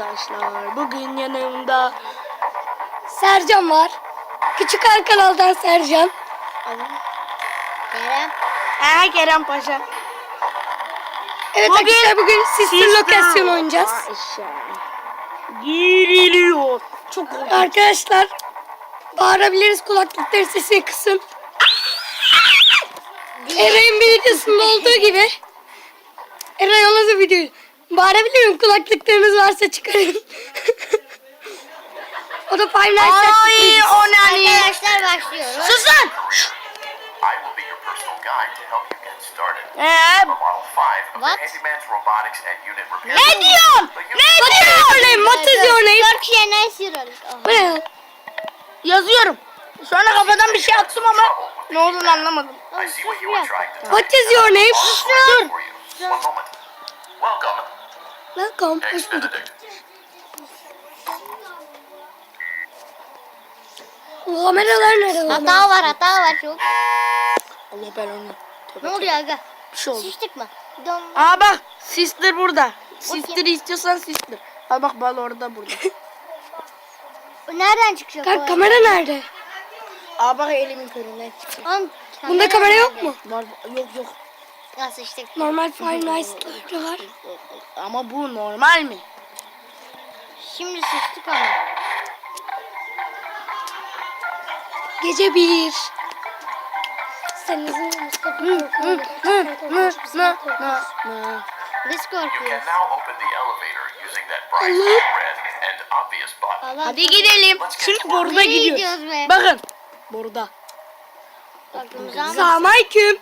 arkadaşlar. Bugün yanımda Sercan var. Küçük kanaldan Sercan. Kerem. Ha Kerem Paşa. Evet Bugün arkadaşlar bugün Sister Lokasyon oynayacağız. Giriliyor. Çok korkunç. Arkadaşlar bağırabiliriz kulaklıkların sesini kısın. Eray'ın videosunda olduğu gibi Eray o nasıl video? Bağırabilirim kulaklıklarınız varsa çıkarın. o da Five Nights at Ay Freddy's. o ne? Arkadaşlar başlıyoruz. Susun. I will be your personal guide to help you get started. Ee, I'm Model 5 of What? the Handyman's Robotics and Unit Repair. ne diyorsun? Ne What is your name? What is your name? Bu ne ya? Yazıyorum. Sonra kafadan bir şey attım ama ne olduğunu anlamadım. I see what you were trying to What is your name? you. One moment. Welcome, Eggs Hoş bulduk. Bu kameralar nerede? lan? Hata var hata var çok. Allah belanı. Tövbe Ne oluyor aga? Bir şey oldu. Mi? Don. Aa bak sister burada. Sister istiyorsan sister. Al bak bal orada burada. Nereden çıkacak Kanka o? kamera nerede? Aa bak elimin köründen çıktı. Oğlum, Bunda kamera yok nerede? mu? Var yok yok. Nasıl sıçtık? Normal Five Nights'larda var. Ama bu normal mi? Şimdi sıçtık ama. Gece bir. Sen izin. Biz korkuyoruz. Allah. Hadi gidelim. Şimdi burada Nereye gidiyoruz. Bakın. Alma. Selamünaleyküm.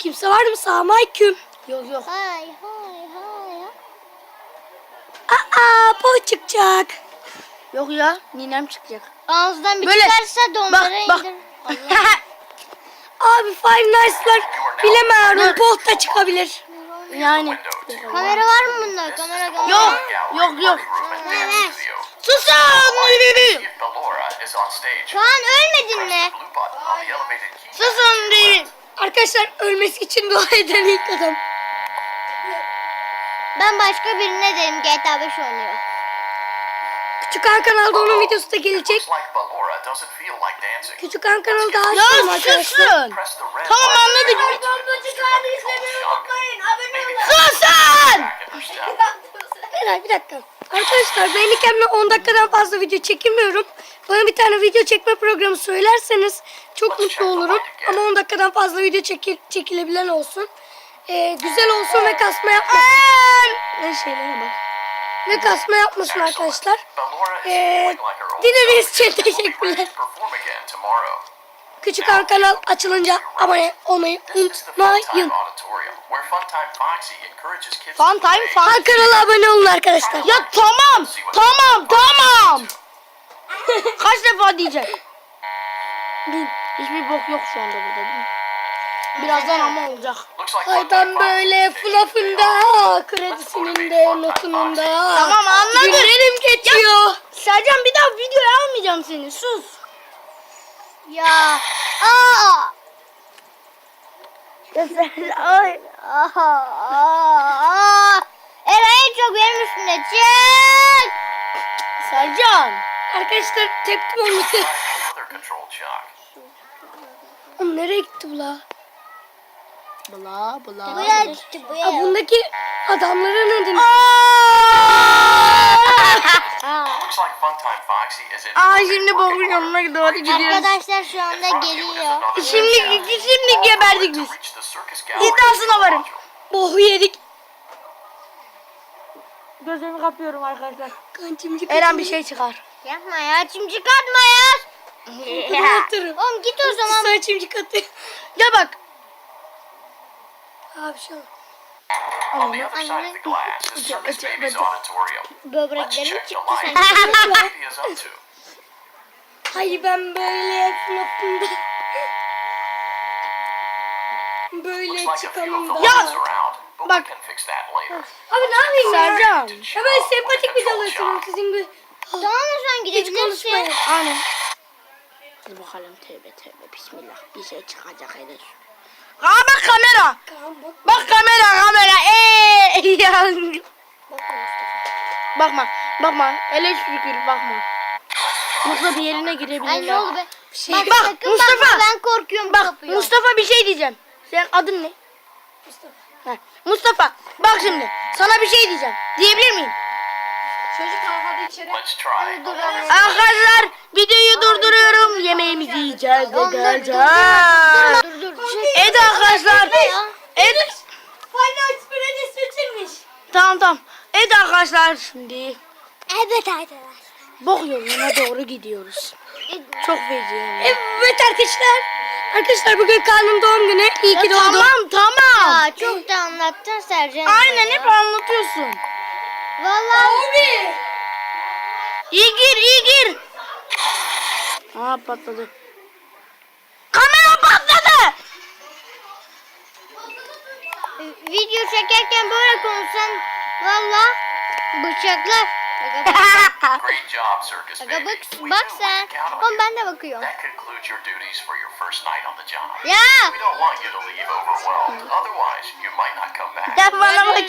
Kimse var mı? Selamünaleyküm. Yok yok. Hay hay hay. Aa, po çıkacak. Yok ya. Ninem çıkacak. Ağızdan bir Böyle. çıkarsa donlara Bak, bak. indir. Allah. Abi Five Nights'lar bilemiyorum. Po da çıkabilir. yani. Kamera var mı bunda? Kamera kamera. Yok. Yok yok. dance studio. Susun. Stage. Kaan ölmedin mi? Susun değil. Arkadaşlar ölmesi için dua eden ilk adam. Ben başka birine dedim GTA 5 oynuyor. Küçük Han kanalda onun videosu da gelecek. Küçük Han kanalda açtım arkadaşlar. Tamam, anladık. Susun. bir dakika. Arkadaşlar Beğenikem'le 10 dakikadan fazla video çekemiyorum. Bana bir tane video çekme programı söylerseniz çok mutlu olurum. Ama 10 dakikadan fazla video çekil çekilebilen olsun. Ee, güzel olsun ve kasma yapmasın. Ne şeylere bak. Ve kasma yapmasın arkadaşlar. Ee, dinlediğiniz için ready teşekkürler. Küçük Han kanal açılınca abone olmayı unutmayın. Foxy Fun time fun. Han kanala abone olun arkadaşlar. Ya tamam. Tamam tamam. Kaç defa diyecek? Hiçbir bok yok şu anda burada değil mi? Birazdan ama olacak. Funtime böyle Foxy's FNAF'ında, kredisinin de, notunun da. Tamam, anladık. Günlerim geçiyor. Sercan bir daha videoya almayacağım seni sus. Ya. Aa. Ya sen ay. Aha. Aa. Eray çok benim üstüne çık. Sercan. Arkadaşlar tepkim olmadı. Oğlum nereye gitti bu la? Bla bla. Buraya gitti Aa, buraya. bundaki adamlara ne demek? Looks like Funtime Foxy is in. Aa şimdi bokun yanına doğru gidiyoruz. Arkadaşlar şu anda geliyor. Şimdi şimdi geberdik to biz. İddiasına varım. Bohu yedik. Gözümü kapıyorum arkadaşlar. Kancımcı Eren bir şey çıkar. Yapma ya çimcik atma ya. Atarım. Oğlum git o zaman. Sen çimcik atıyor. Ya bak. Abi şu an. On the other side of the glass is Circus Baby's auditorium. Let's Böbreklerini check the çıktı line. sanki. What the baby is up to. Hayır ben böyle. Böyle Looks like a few of the çıkalım lines da. around, but we Bak. can fix that later. Abi ne yapayım ya? Sercan. Ya ben sempatik bir dalaşırım sizin gibi. Tamam o zaman Hiç gidebilirsin. konuşmayın. Aynen. Hadi bakalım tövbe tövbe bismillah. Bir şey çıkacak henüz. Aa bak kamera. Bak. Bak kamera kamera. Eee. Bak. Bakma. Bakma. Ele şükür bakma. Mustafa bir yerine girebilir Ay ne oldu be? şey- Bak, Bak, sakın Mustafa. bakma ben korkuyorum Bak kapıya. Mustafa bir şey diyeceğim. Senin adın ne? Mustafa. Mustafa bak şimdi sana bir şey diyeceğim. Diyebilir miyim? İçeri. Anne. Arkadaşlar videoyu durduruyorum. Yemeğimizi yiyeceğiz ve Oğlum, dur, dur, geleceğiz. Dur dur dur. Evet arkadaşlar. Ya? Evet. Final Experience seçilmiş. Tamam tamam. Evet arkadaşlar şimdi Evet arkadaşlar. bok yoluna doğru gidiyoruz. Çok feci. Evet arkadaşlar. Arkadaşlar bugün Kaan'ın doğum günü. İyi ki Ya doğdu. tamam tamam. Aa, çok da anlattın Sercan. Aynen ya. hep anlatıyorsun. Vallahi. İyi gir iyi gir. Aa patladı. Kamera patladı. Video çekerken böyle konuşsan valla bıçaklar. Aga bak, Great job, circus aga baby. bak, sen. Oğlum ben de bakıyorum. Ya. Ya bana bak.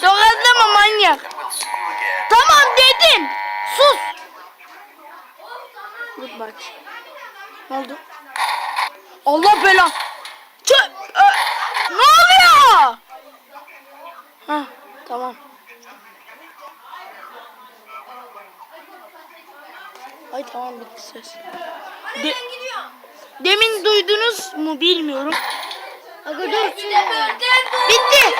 Tokatlama manyak. Tamam dedim. Sus. Dur bak. Ne oldu? Allah belan. Çö ne oluyor? Ha tamam. Ay tamam bitti ses. De- Demin duydunuz mu bilmiyorum. Dur. Bitti.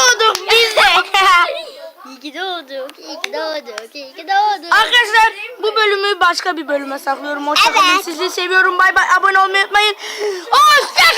Doğduk biz de. İyi ki doğduk, iyi ki doğduk, iyi ki doğduk. Arkadaşlar bu bölümü başka bir bölüme saklıyorum. Hoşçakalın. Evet. Sizi seviyorum. Bay bay. Abone olmayı unutmayın. Hoşça